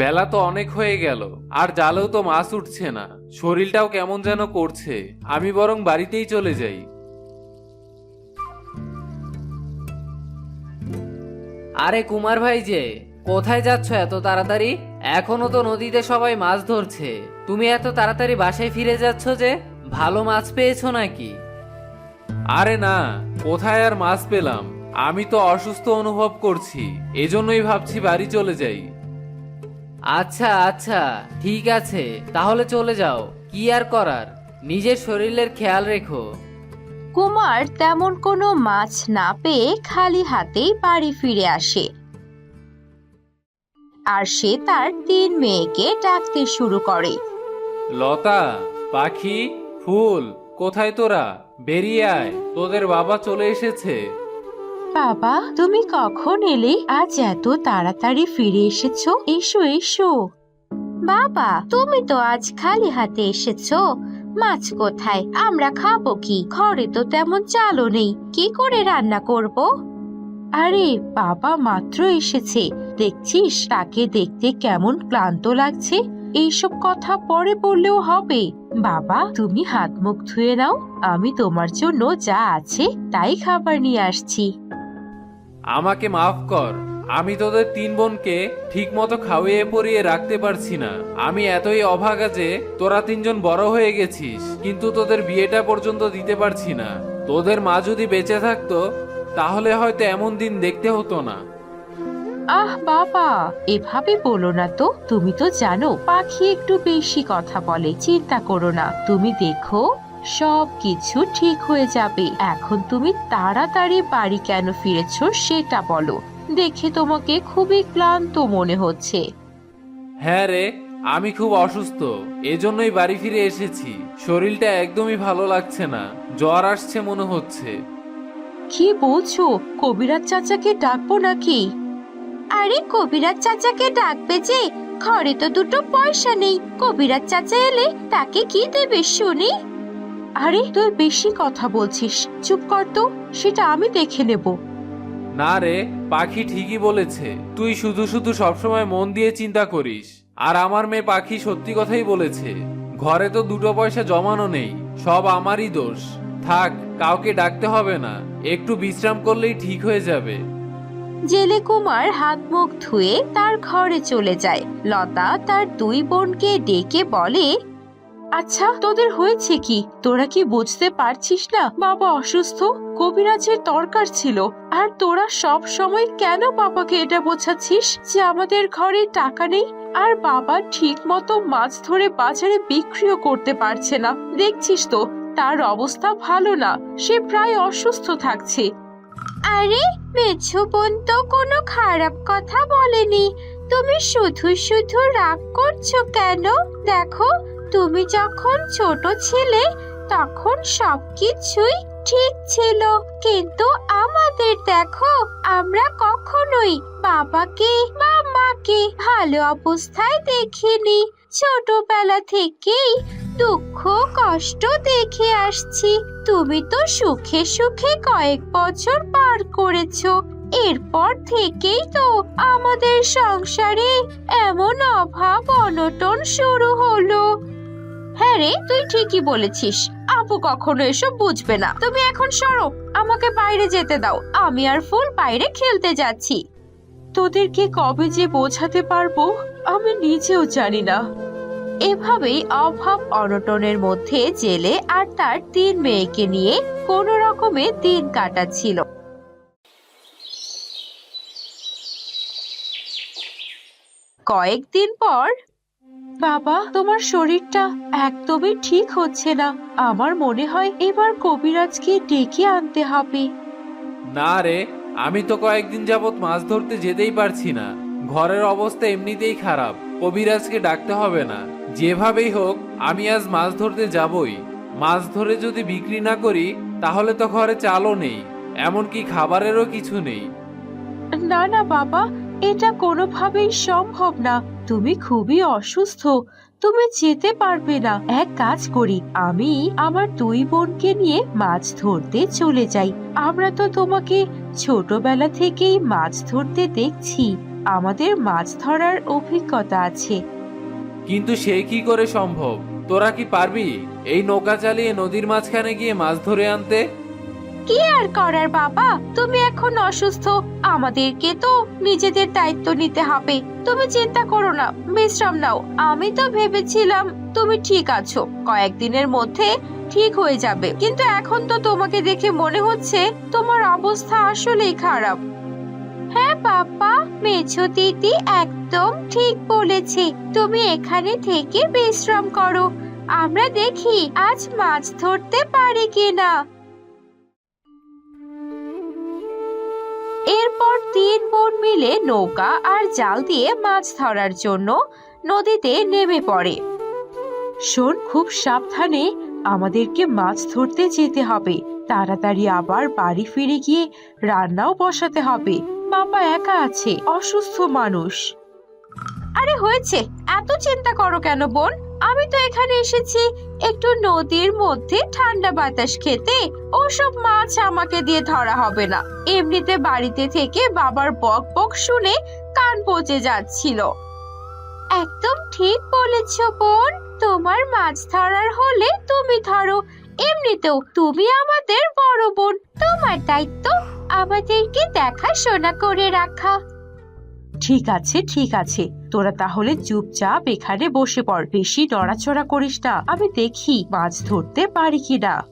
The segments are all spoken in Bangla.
বেলা তো অনেক হয়ে গেল আর জালেও তো মাছ উঠছে না। শরীরটাও কেমন যেন করছে আমি বরং বাড়িতেই চলে যাই। আরে কুমার ভাই যে কোথায় যাচ্ছ এত তাড়াতাড়ি? এখনও তো নদীতে সবাই মাছ ধরছে। তুমি এত তাড়াতাড়ি বাসায় ফিরে যাচ্ছ যে ভালো মাছ পেয়েছ নাকি? আরে না কোথায় আর মাছ পেলাম? আমি তো অসুস্থ অনুভব করছি এজন্যই ভাবছি বাড়ি চলে যাই। আচ্ছা আচ্ছা ঠিক আছে। তাহলে চলে যাও। কি আর করার? নিজের শরীরের খেয়াল রেখো। কুমার তেমন কোনো মাছ না পেয়ে খালি হাতেই বাড়ি ফিরে আসে। আর সে তার তিন মেয়েকে ডাকতে শুরু করে। লতা পাখি ফুল কোথায় তোরা? বেরিয়ে আয় তোদের বাবা চলে এসেছে। বাবা, তুমি কখন এলে? আজ এত তাড়াতাড়ি ফিরে এসেছ? এসো এসো। বাবা, তুমি তো আজ খালি হাতে এসেছ। মাছ কোথায়? আমরা খাব কি? ঘরে তো তেমন চালও নেই। কি করে রান্না করব? আরে, বাবা মাত্র এসেছে। দেখছিস, তাকে দেখতে কেমন ক্লান্ত লাগছে। এইসব কথা পরে বললেও হবে। বাবা, তুমি হাত মুখ ধুয়ে নাও। আমি তোমার জন্য যা আছে, তাই খাবার নিয়ে আসছি। আমাকে মাফ কর। আমি তোদের তিন বোনকে ঠিক মতো খাওয়িয়ে পরিয়ে রাখতে পারছি না। আমি এতই অভাগা যে তোরা তিনজন বড় হয়ে গেছিস, কিন্তু তোদের বিয়েটা পর্যন্ত দিতে পারছি না। তোদের মা যদি বেঁচে থাকতো, তাহলে হয়তো এমন দিন দেখতে হতো না। আহ, বাবা, এভাবে বলো না তো। তুমি তো জানো, পাখি একটু বেশি কথা বলে, চিন্তা করো না। তুমি দেখো। সব কিছু ঠিক হয়ে যাবে। এখন তুমি তাড়াতাড়ি বাড়ি কেন ফিরেছ সেটা বলো। দেখে তোমাকে খুবই ক্লান্ত মনে হচ্ছে। হ্যাঁ রে আমি খুব অসুস্থ। এজন্যই বাড়ি ফিরে এসেছি। শরীরটা একদমই ভালো লাগছে না। জ্বর আসছে মনে হচ্ছে। কি বলছো? কবিরাজ চাচাকে ডাকবো নাকি? আরে কবিরাজ চাচাকে ডাকবে যে ঘরে তো দুটো পয়সা নেই। কবিরাজ চাচা এলে তাকে কি দেবে শুনি? আরে তুই বেশি কথা বলছিস। চুপ কর তো সেটা আমি দেখে নেব। না রে পাখি ঠিকই বলেছে। তুই শুধু শুধু সবসময় মন দিয়ে চিন্তা করিস। আর আমার মেয়ে পাখি সত্যি কথাই বলেছে। ঘরে তো দুটো পয়সা জমানো নেই সব আমারই দোষ। থাক কাউকে ডাকতে হবে না একটু বিশ্রাম করলেই ঠিক হয়ে যাবে। জেলে কুমার হাত মুখ ধুয়ে তার ঘরে চলে যায়। লতা তার দুই বোনকে ডেকে বলে আচ্ছা তোদের হয়েছে কি? তোরা কি বুঝতে পারছিস না? বাবা অসুস্থ? কবিরাজের দরকার ছিল। আর তোরা সব সময় কেন বাবাকে এটা বোঝাচ্ছিস? যে আমাদের ঘরে টাকা নেই? আর বাবা ঠিক মতো মাছ ধরে বাজারে বিক্রিও করতে পারছে না। দেখছিস তো, তার অবস্থা ভালো না। সে প্রায় অসুস্থ থাকছে। আরে মেছো বোন তো কোনো খারাপ কথা বলেনি। তুমি শুধু শুধু রাগ করছ কেন? দেখো তুমি যখন ছোট ছিলে, তখন সবকিছুই ঠিক ছিল। কিন্তু আমাদের দেখো, আমরা কখনোই বাবাকে বা মাকে ভালো অবস্থায় দেখিনি। ছোটবেলা থেকেই দুঃখ, কষ্ট দেখে আসছি। তুমি তো সুখে সুখে কয়েক বছর পার করেছ। এরপর থেকেই তো আমাদের সংসারে এমন অভাব, অনটন শুরু হলো। হ্যাঁ রে, তুই ঠিকই বলেছিস। আপু কখনো এসব বুঝবে না। তুমি এখন সরো, আমাকে বাইরে যেতে দাও। আমি আর ফুল বাইরে খেলতে যাচ্ছি। তোদেরকে কবে যে বোঝাতে পারব, আমি নিজেও জানি না। এভাবেই অভাব অনটনের মধ্যে জেলে আর তার তিন মেয়েকে নিয়ে কোনো রকমে দিন কাটাচ্ছিল। কয়েকদিন পর বাবা তোমার শরীরটা একদমই ঠিক হচ্ছে না। আমার মনে হয় এবার কবিরাজকে ডেকে আনতে হবে। না রে আমি তো কয়েকদিন যাবত মাছ ধরতে যেতেই পারছি না। ঘরের অবস্থা এমনিতেই খারাপ কবিরাজকে ডাকতে হবে না। যেভাবেই হোক আমি আজ মাছ ধরতে যাবই। মাছ ধরে যদি বিক্রি না করি তাহলে তো ঘরে চালও নেই এমনকি খাবারেরও কিছু নেই। না না বাবা এটা কোনোভাবেই সম্ভব না। তুমি খুবই অসুস্থ। তুমি যেতে পারবে না। এক কাজ করি, আমি আমার দুই বোনকে নিয়ে মাছ ধরতে চলে যাই। আমরা তো তোমাকে ছোটবেলা থেকেই মাছ ধরতে দেখছি। আমাদের মাছ ধরার অভিজ্ঞতা আছে। কিন্তু সে কি করে সম্ভব? তোরা কি পারবি এই নৌকা চালিয়ে নদীর মাঝখানে গিয়ে মাছ ধরে আনতে? কি আর করার বাবা? তুমি এখন অসুস্থ। আমাদেরকে তো নিজেদের দায়িত্ব নিতে হবে। তুমি চিন্তা করো না, বিশ্রাম নাও। আমি তো ভেবেছিলাম তুমি ঠিক আছো। কয়েকদিনের মধ্যে ঠিক হয়ে যাবে। কিন্তু এখন তো তোমাকে দেখে মনে হচ্ছে তোমার অবস্থা আসলেই খারাপ। হ্যাঁ বাবা, মেছো দিদি একদম ঠিক বলেছে। তুমি এখানে থেকে বিশ্রাম করো। আমরা দেখি আজ মাছ ধরতে পারি কিনা। এরপর তিন বোন মিলে নৌকা আর জাল দিয়ে মাছ ধরার জন্য নদীতে নেমে পড়ে। শোন, খুব সাবধানে আমাদেরকে মাছ ধরতে যেতে হবে। তাড়াতাড়ি আবার বাড়ি ফিরে গিয়ে রান্নাও বসাতে হবে। বাবা একা আছে, অসুস্থ মানুষ। আরে হয়েছে, এত চিন্তা করো কেন বোন? আমি তো এখানে এসেছি একটু নদীর মধ্যে ঠান্ডা বাতাস খেতে। ওসব মাছ আমাকে দিয়ে ধরা হবে না। এমনিতে বাড়িতে থেকে বাবার বক বক শুনে কান পচে যাচ্ছিল। একদম ঠিক বলেছ বোন, তোমার মাছ ধরার হলে তুমি ধরো। এমনিতেও তুমি আমাদের বড় বোন, তোমার দায়িত্ব আমাদেরকে দেখাশোনা করে রাখা। ঠিক আছে ঠিক আছে। তোরা তাহলে চুপচাপ এখানে বসে পড়। বেশি নড়াচড়া করিস না। আমি দেখি মাছ ধরতে পারি কিনা।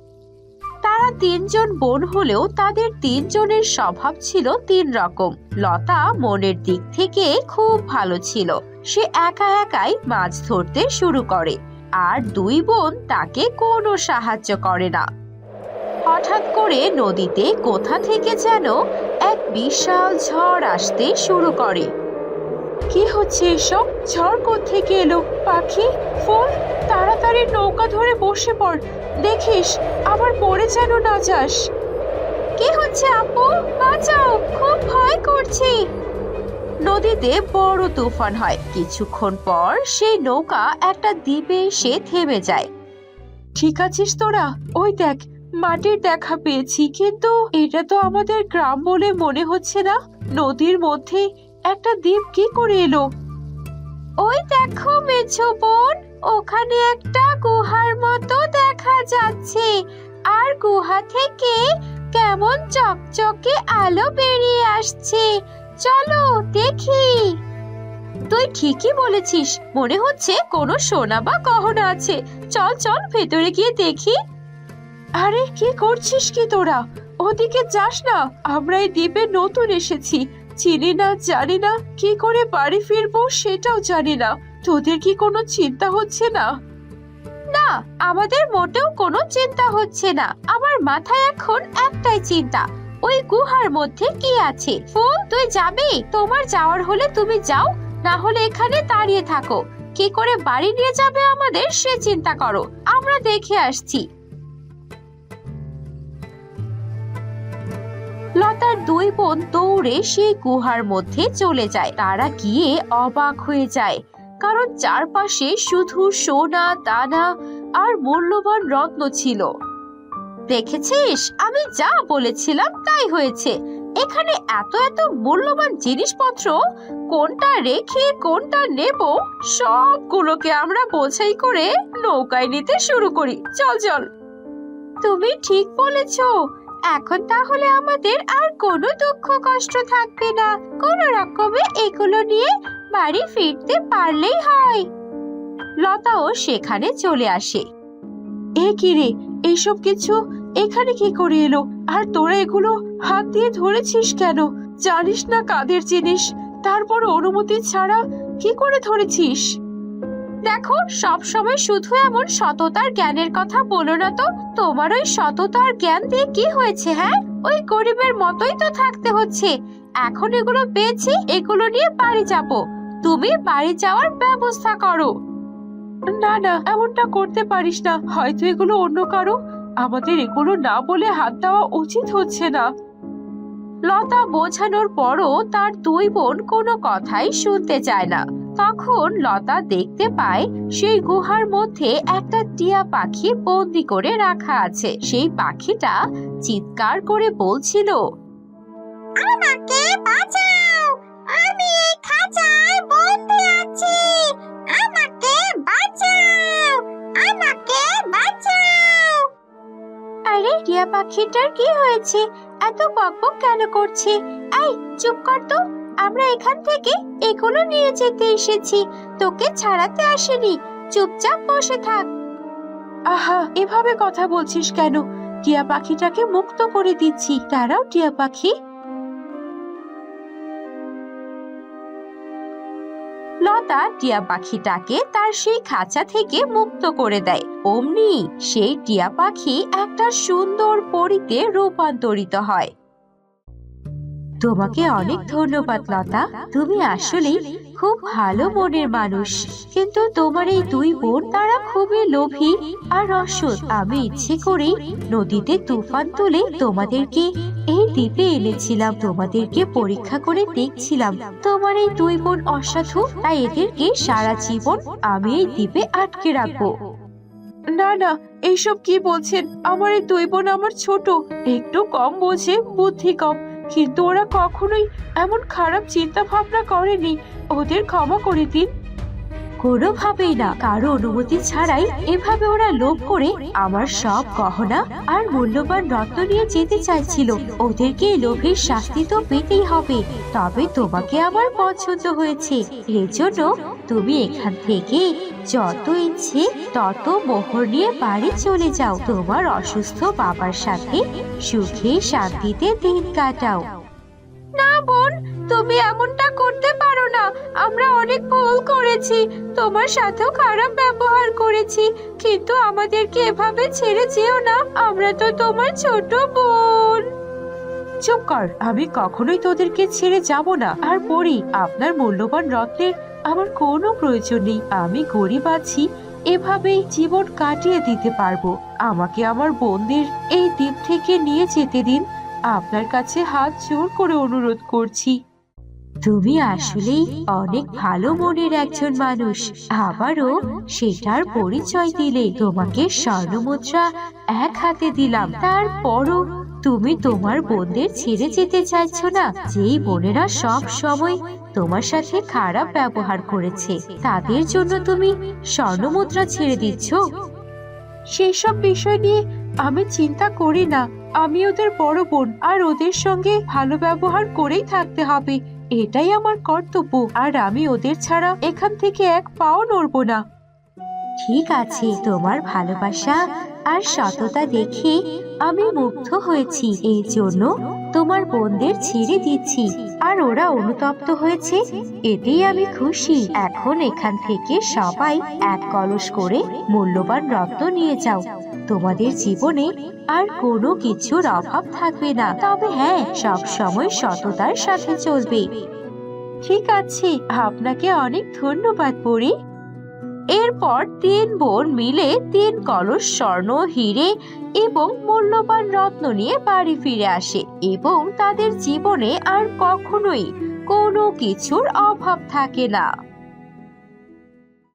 তারা তিনজন বোন হলেও তাদের তিনজনের স্বভাব ছিল তিন রকম। লতা মনের দিক থেকে খুব ভালো ছিল। সে একা একাই মাছ ধরতে শুরু করে। আর দুই বোন তাকে কোনো সাহায্য করে না। হঠাৎ করে নদীতে কোথা থেকে যেন এক বিশাল ঝড় আসতে শুরু করে। কি হচ্ছে এসব? ঝড় থেকে এলো? পাখি? ফোন তাড়াতাড়ি নৌকা ধরে বসে পড়। দেখিস, আবার পড়ে যেন না যাস। কি হচ্ছে আপু? বাঁচাও, খুব ভয় করছি। নদীতে বড় তুফান হয়। কিছুক্ষণ পর সেই নৌকা একটা দ্বীপে এসে থেমে যায়। ঠিক আছিস তোরা? ওই দেখ, মাটির দেখা পেয়েছি, কিন্তু এটা তো আমাদের গ্রাম বলে মনে হচ্ছে না। নদীর মধ্যে একটা দ্বীপ কি করে এলো? ওই দেখো মেছো বোন, ওখানে একটা গুহার মতো দেখা যাচ্ছে। আর গুহা থেকে কেমন চকচকে আলো বেরিয়ে আসছে। চলো দেখি। তুই ঠিকই বলেছিস, মনে হচ্ছে কোনো সোনা বা গহনা আছে। চল চল ভেতরে গিয়ে দেখি। আরে, কি করছিস কি তোরা? ওদিকে যাস না, আমরা এই দ্বীপে নতুন এসেছি। চিনি না, জানি না, কি করে বাড়ি ফিরবো সেটাও জানি না। তোদের কি কোনো চিন্তা হচ্ছে না? না, আমাদের মোটেও কোনো চিন্তা হচ্ছে না। আমার মাথায় এখন একটাই চিন্তা, ওই গুহার মধ্যে কি আছে? ফুল, তুই যাবে? তোমার যাওয়ার হলে তুমি যাও, না হলে এখানে দাঁড়িয়ে থাকো। কি করে বাড়ি নিয়ে যাবে আমাদের সে চিন্তা করো। আমরা দেখে আসছি। লতার দুই বোন দৌড়ে সেই গুহার মধ্যে চলে যায়। তারা গিয়ে অবাক হয়ে যায়। কারণ চারপাশে শুধু সোনা, দানা আর মূল্যবান রত্ন ছিল। দেখেছিস? আমি যা বলেছিলাম তাই হয়েছে। এখানে এত এত মূল্যবান জিনিসপত্র, কোনটা রেখে, কোনটা নেব, সবগুলোকে আমরা বোঝাই করে নৌকায় নিতে শুরু করি। চল চল। তুমি ঠিক বলেছ। এখন তাহলে আমাদের আর কোনো দুঃখ কষ্ট থাকবে না। কোনো রকমে এগুলো নিয়ে বাড়ি ফিরতে পারলেই হয়। লতাও সেখানে চলে আসে। এ কি রে? এইসব কিছু? এখানে কি করে এলো? আর তোরা এগুলো হাত দিয়ে ধরেছিস কেন? জানিস না কাদের জিনিস? তারপর অনুমতি ছাড়া কি করে ধরেছিস? দেখো, সব সময় শুধু এমন সততার জ্ঞানের কথা বলো না তো। তোমার ওই সততার জ্ঞান দিয়ে কি হয়েছে হ্যাঁ? ওই গরিবের মতোই তো থাকতে হচ্ছে। এখন এগুলো পেয়েছি, এগুলো নিয়ে বাড়ি যাব। তুমি বাড়ি যাওয়ার ব্যবস্থা করো। না না, এমনটা করতে পারিস না। হয়তো এগুলো অন্য কারও। আমাদের এগুলো না বলে হাত দেওয়া উচিত হচ্ছে না। লতা বোঝানোর পরও তার দুই বোন কোনো কথাই শুনতে চায় না। তখন লতা দেখতে পায় সেই গুহার মধ্যে একটা টিয়া পাখি বন্দি করে রাখা আছে। সেই পাখিটা চিৎকার করে বলছিল আমাকে বাঁচাও! আমি এই খাঁচায় বন্দি আছি! আমাকে বাঁচাও! আমাকে বাঁচাও! আরে টিয়া পাখিটার কি হয়েছে? এত বকবক কেন করছে? এই, চুপ কর তো। আমরা এখান থেকে এগুলো নিয়ে যেতে এসেছি। তোকে ছাড়াতে আসেনি। চুপচাপ বসে থাক। আহা, এভাবে কথা বলছিস কেন? টিয়া পাখিটাকে মুক্ত করে দিচ্ছি। তারাও টিয়া পাখি। লতা টিয়া পাখিটাকে তার সেই খাঁচা থেকে মুক্ত করে দেয়। অমনি সেই টিয়া পাখি একটা সুন্দর পরিতে রূপান্তরিত হয়। তোমাকে অনেক ধন্যবাদ, লতা। তুমি আসলেই খুব ভালো মনের মানুষ। কিন্তু তোমার এই দুই বোন, তারা খুবই লোভী আর অসৎ আমি ইচ্ছে করেই নদীতে তুফান তুলে তোমাদেরকে এই দ্বীপে এনেছিলাম। তোমাদেরকে পরীক্ষা করে দেখছিলাম। তোমার এই দুই বোন অসাধু, তাই এদেরকে সারা জীবন আমি এই দ্বীপে আটকে রাখব। না না, এইসব কি বলছেন? আমার এই দুই বোন আমার ছোট। একটু কম বোঝে, বুদ্ধি কম। কিন্তু ওরা কখনোই এমন খারাপ চিন্তা ভাবনা করেনি। ওদের ক্ষমা করে দিন। কোনোভাবেই না, কারও অনুমতি ছাড়াই এভাবে ওরা লোভ করে আমার সব গহনা আর মূল্যবান রত্ন নিয়ে যেতে চাইছিল। ওদেরকে লোভের শাস্তি তো পেতেই হবে, তবে তোমাকে আমার পছন্দ হয়েছে। এজন্য তুমি এখান থেকে যত ইচ্ছে তত মোহর নিয়ে বাড়ি চলে যাও। তোমার অসুস্থ বাবার সাথে সুখে শান্তিতে দিন কাটাও। না বোন তুমি এমনটা করতে পারো না। আমরা অনেক ভুল করেছি। তোমার সাথেও খারাপ ব্যবহার করেছি। কিন্তু আমাদেরকে এভাবে ছেড়ে যেও না। আমরা তো তোমার ছোট বোন। চুপ কর। আমি কখনোই তোদেরকে ছেড়ে যাব না। আর পড়ি আপনার মূল্যবান রত্নের আমার কোনো প্রয়োজন নেই। আমি গরিব আছি। এভাবেই জীবন কাটিয়ে দিতে পারব। আমাকে আমার বোনদের এই দ্বীপ থেকে নিয়ে যেতে দিন। আপনার কাছে হাত জোর করে অনুরোধ করছি। তুমি আসলেই অনেক ভালো মনের একজন মানুষ। আবারও সেটার পরিচয় দিলে তোমাকে স্বর্ণমুদ্রা এক হাতে দিলাম। তারপরও তুমি তোমার বোনদের ছেড়ে যেতে চাইছো না? যেই বোনেরা সব সময় তোমার সাথে খারাপ ব্যবহার করেছে, তাদের জন্য তুমি স্বর্ণমুদ্রা ছেড়ে দিচ্ছ? সেসব বিষয় নিয়ে আমি চিন্তা করি না। আমি ওদের বড় বোন, আর ওদের সঙ্গে ভালো ব্যবহার করেই থাকতে হবে। এটাই আমার কর্তব্য, আর আমি ওদের ছাড়া এখান থেকে এক পাও নড়ব না। ঠিক আছে, তোমার ভালোবাসা আর সততা দেখে আমি মুগ্ধ হয়েছি, এই জন্য তোমার বোনদের ছেড়ে দিচ্ছি। আর ওরা অনুতপ্ত হয়েছে, এতেই আমি খুশি। এখন এখান থেকে সবাই এক কলস করে মূল্যবান রত্ন নিয়ে যাও। তোমাদের জীবনে আর কোনো কিছুর অভাব থাকবে না। তবে হ্যাঁ সব সময় সততার সাথে চলবে। ঠিক আছে, আপনাকে অনেক ধন্যবাদ পরি। এরপর তিন বোন মিলে তিন কলস স্বর্ণ, হিরে এবং মূল্যবান রত্ন নিয়ে বাড়ি ফিরে আসে। এবং তাদের জীবনে আর কখনোই কোনো কিছুর অভাব থাকে না।